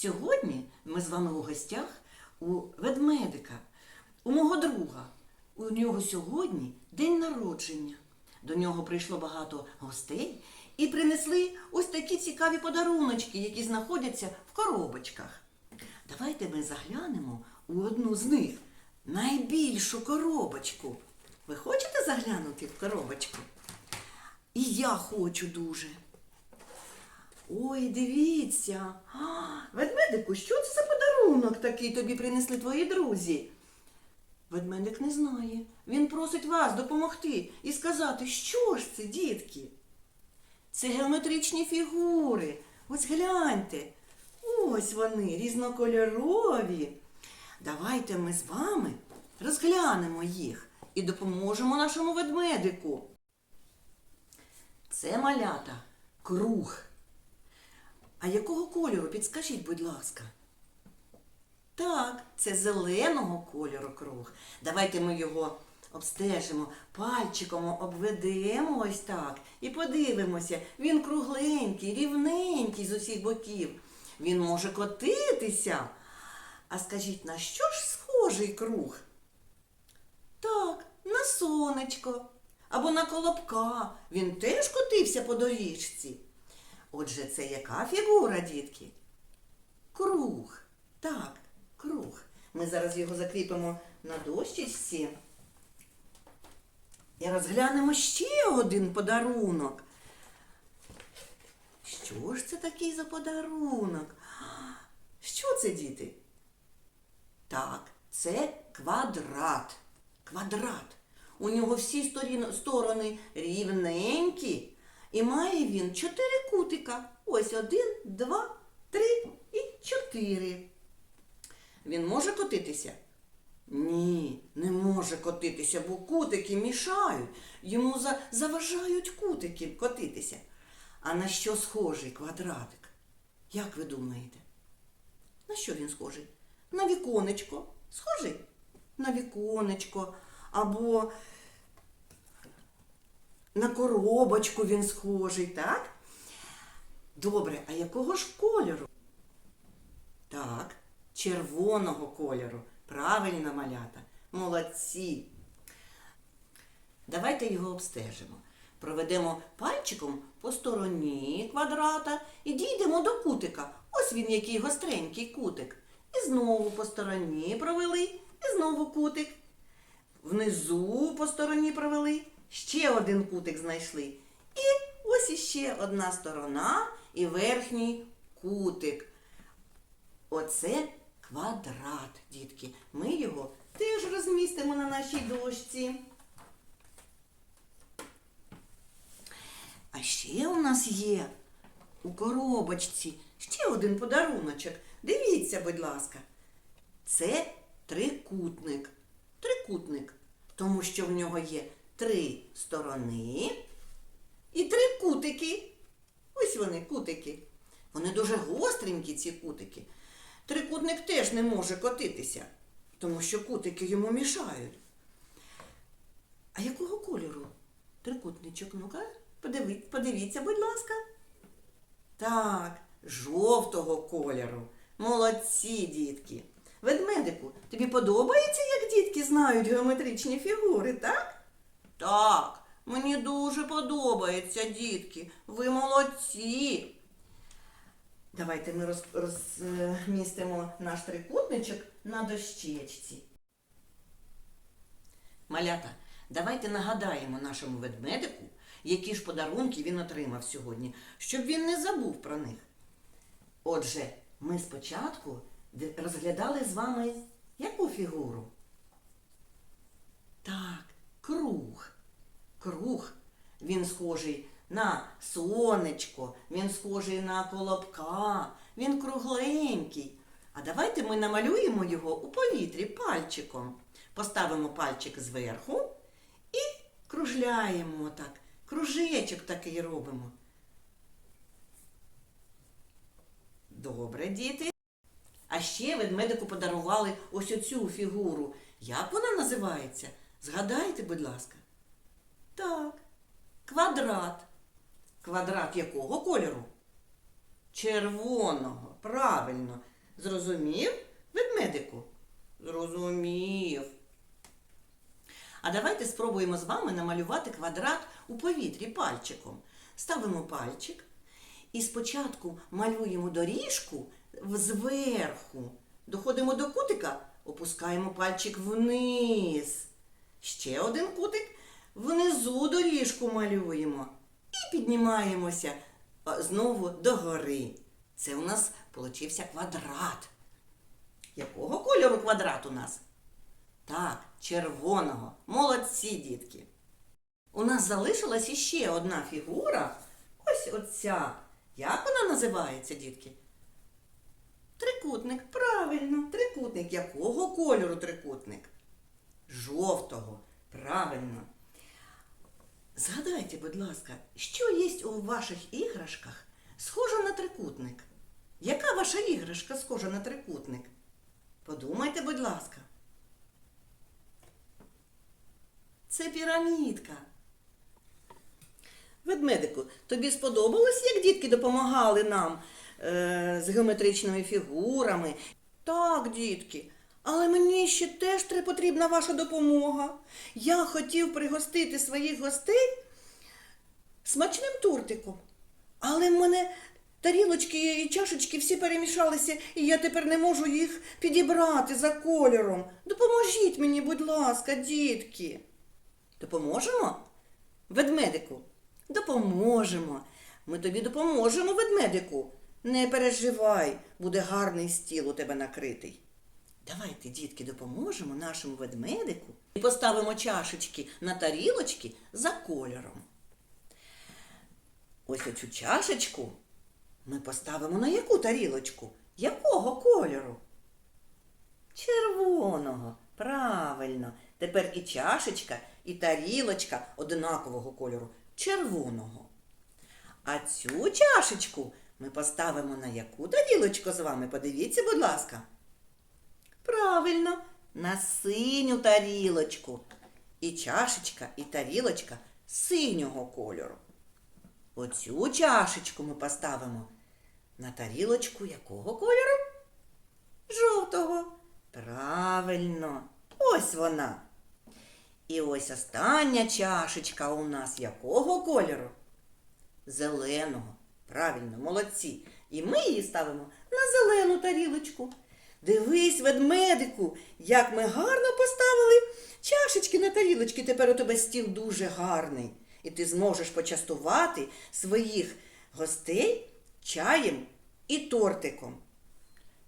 Сьогодні ми з вами у гостях у ведмедика, у мого друга. У нього сьогодні день народження. До нього прийшло багато гостей і принесли ось такі цікаві подаруночки, які знаходяться в коробочках. Давайте ми заглянемо у одну з них найбільшу коробочку. Ви хочете заглянути в коробочку? І я хочу дуже. Ой, дивіться. А, ведмедику, що це за подарунок такий тобі принесли твої друзі? Ведмедик не знає. Він просить вас допомогти і сказати, що ж це, дітки? Це геометричні фігури. Ось гляньте. Ось вони, різнокольорові. Давайте ми з вами розглянемо їх і допоможемо нашому ведмедику. Це малята круг. А якого кольору? Підскажіть, будь ласка. Так, це зеленого кольору круг. Давайте ми його обстежимо, пальчиком обведемо ось так і подивимося. Він кругленький, рівненький з усіх боків. Він може котитися. А скажіть, на що ж схожий круг? Так, на сонечко або на колобка. Він теж котився по доріжці. Отже, це яка фігура, дітки? Круг. Так, круг. Ми зараз його закріпимо на дощечці. І розглянемо ще один подарунок. Що ж це такий за подарунок? Що це, діти? Так, це квадрат. Квадрат. У нього всі сторони рівненькі. І має він чотири кутика. Ось один, два, три і чотири. Він може котитися? Ні, не може котитися, бо кутики мішають. Йому за... заважають кутики котитися. А на що схожий квадратик? Як ви думаєте? На що він схожий? На віконечко. Схожий? На віконечко. Або на коробочку він схожий, так? Добре, а якого ж кольору? Так, червоного кольору. Правильно, малята. Молодці. Давайте його обстежимо. Проведемо пальчиком по стороні квадрата і дійдемо до кутика. Ось він який гостренький кутик. І знову по стороні провели, і знову кутик. Внизу по стороні провели, ще один кутик знайшли. І ось іще одна сторона і верхній кутик. Оце квадрат, дітки. Ми його теж розмістимо на нашій дошці. А ще у нас є у коробочці ще один подаруночок. Дивіться, будь ласка. Це трикутник. Трикутник, тому що в нього є три сторони і три кутики. Ось вони, кутики. Вони дуже гостренькі, ці кутики. Трикутник теж не може котитися, тому що кутики йому мішають. А якого кольору? Трикутничок, ну-ка, подиві- подивіться, будь ласка. Так, жовтого кольору. Молодці, дітки. Ведмедику, тобі подобається, як дітки знають геометричні фігури, так? Так, мені дуже подобається, дітки. Ви молодці. Давайте ми роз- розмістимо наш трикутничок на дощечці. Малята, давайте нагадаємо нашому ведмедику, які ж подарунки він отримав сьогодні, щоб він не забув про них. Отже, ми спочатку розглядали з вами яку фігуру? Так, круг. Круг. Він схожий на сонечко, він схожий на колобка, він кругленький. А давайте ми намалюємо його у повітрі пальчиком. Поставимо пальчик зверху і кружляємо отак. Кружечок такий робимо. Добре, діти. А ще ведмедику подарували ось оцю фігуру. Як вона називається? Згадайте, будь ласка. Так, квадрат. Квадрат якого кольору? Червоного. Правильно. Зрозумів, ведмедику? Зрозумів. А давайте спробуємо з вами намалювати квадрат у повітрі пальчиком. Ставимо пальчик і спочатку малюємо доріжку зверху. Доходимо до кутика, опускаємо пальчик вниз. Ще один кутик, внизу доріжку малюємо. І піднімаємося знову догори. Це у нас получився квадрат. Якого кольору квадрат у нас? Так, червоного. Молодці, дітки. У нас залишилась іще одна фігура. Ось оця. Як вона називається, дітки? Трикутник. Правильно, трикутник. Якого кольору трикутник? Жовтого. Правильно. Згадайте, будь ласка, що є у ваших іграшках схоже на трикутник? Яка ваша іграшка схожа на трикутник? Подумайте, будь ласка. Це пірамідка. Ведмедику, тобі сподобалось, як дітки допомагали нам е, з геометричними фігурами? Так, дітки. Але мені ще теж потрібна ваша допомога. Я хотів пригостити своїх гостей смачним тортиком. Але в мене тарілочки і чашечки всі перемішалися, і я тепер не можу їх підібрати за кольором. Допоможіть мені, будь ласка, дітки. Допоможемо? Ведмедику, допоможемо. Ми тобі допоможемо, ведмедику. Не переживай, буде гарний стіл у тебе накритий. Давайте, дітки, допоможемо нашому ведмедику і поставимо чашечки на тарілочки за кольором. Ось оцю чашечку ми поставимо на яку тарілочку? Якого кольору? Червоного. Правильно. Тепер і чашечка, і тарілочка однакового кольору червоного. А цю чашечку ми поставимо на яку тарілочку з вами? Подивіться, будь ласка. Правильно, на синю тарілочку. І чашечка, і тарілочка синього кольору. Оцю чашечку ми поставимо на тарілочку якого кольору? Жовтого. Правильно. Ось вона. І ось остання чашечка у нас якого кольору? Зеленого. Правильно, молодці. І ми її ставимо на зелену тарілочку. Дивись, ведмедику, як ми гарно поставили чашечки на тарілочки. Тепер у тебе стіл дуже гарний. І ти зможеш почастувати своїх гостей чаєм і тортиком.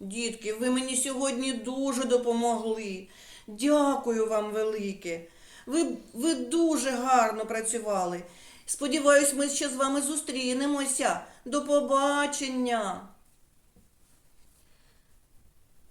Дітки, ви мені сьогодні дуже допомогли. Дякую вам велике. Ви, ви дуже гарно працювали. Сподіваюсь, ми ще з вами зустрінемося. До побачення.